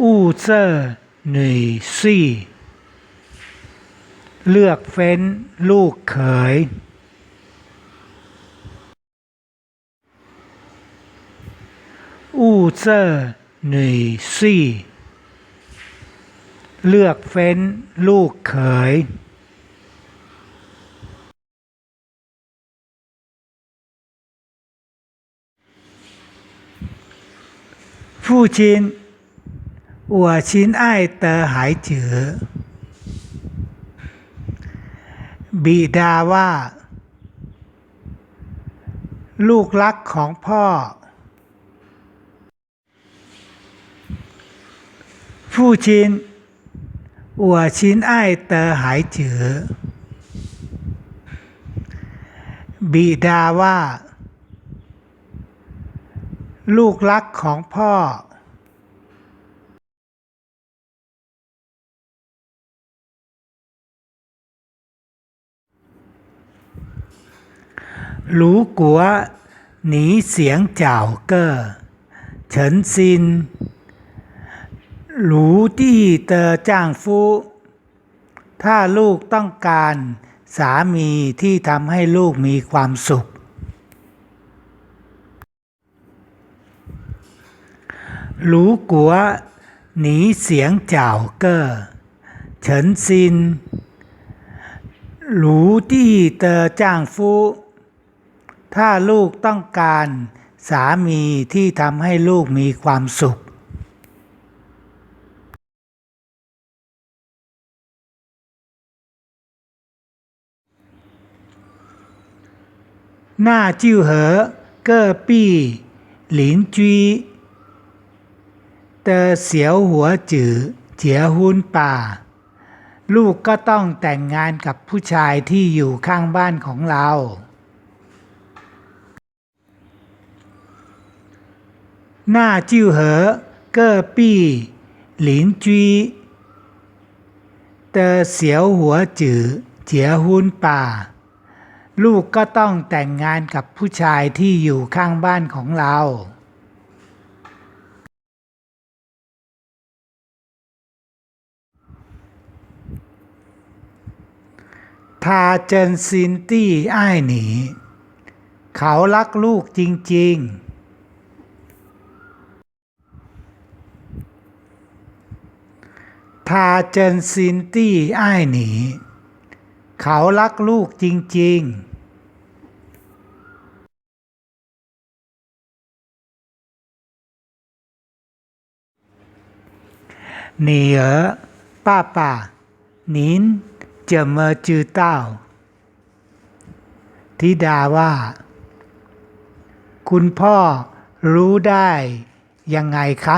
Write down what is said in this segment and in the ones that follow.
อู้เซอร์หนุ่ยซี่เลือกเฟ้นลูกเขย อู้เซอร์หนุ่ยซี่เลือกเฟ้นลูกเขย父亲，我亲爱的孩子，บิดาว่า ลูกรักของพ่อ 父亲，我亲爱的孩子，บิดาว่า ลูกรักของพ่อ 如果你想找个诚心如地的丈夫ถ้าลูกต้องการสามีที่ทำให้ลูกมีความสุข如果你想找个诚心如地的丈夫 ถ้าลูกต้องการสามีที่ทำให้ลูกมีความสุข หน้าจิ้วเหอ เก้อปี้หลินจีเตอเสียวหัวจือเจียหุนป่า ลูกก็ต้องแต่งงานกับผู้ชายที่อยู่ข้างบ้านของเรา 那就和隔壁邻居的小伙子结婚吧ลูกก็ต้องแต่งงานกับผู้ชายที่อยู่ข้างบ้านของเราทาเจนซินตี้อ้ายหนี เขารักลูกจริง ๆ ทาเจนซินตี้อ้ายหนี เขารักลูกจริง ๆ 女儿，爸爸，您怎么知道？ธิดาว่า คุณพ่อรู้ได้ยังไงคะ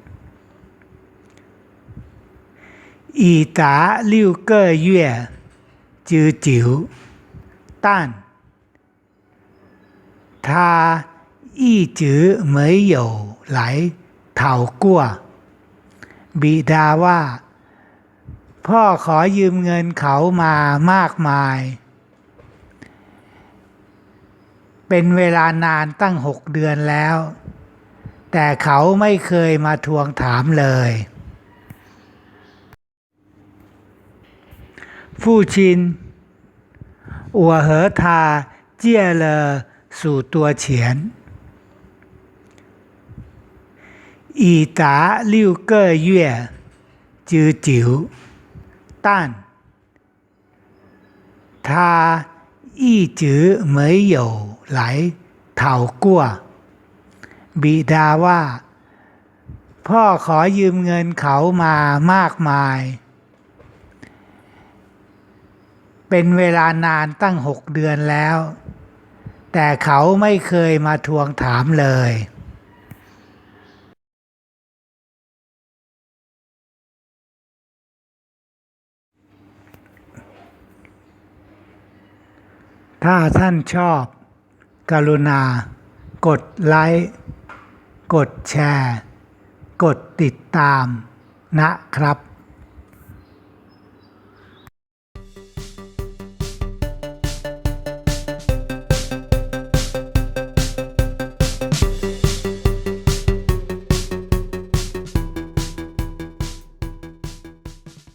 已达六个月之久，但他一直没有来讨过。บิดาว่า พ่อขอยืมเงินเขามามากมาย เป็นเวลานานตั้งหกเดือนแล้ว แต่เขาไม่เคยมาทวงถามเลย 父亲我和他借了许多钱已达六个月之久，但他一直没有来讨过。บิดาว่า พ่อขอยืมเงินเขามามากมาย เป็นเวลานานตั้งหกเดือนแล้ว แต่เขาไม่เคยมาทวงถามเลยถ้าท่านชอบ กรุณา กดไลค์กดแชร์ กดติดตามนะครับ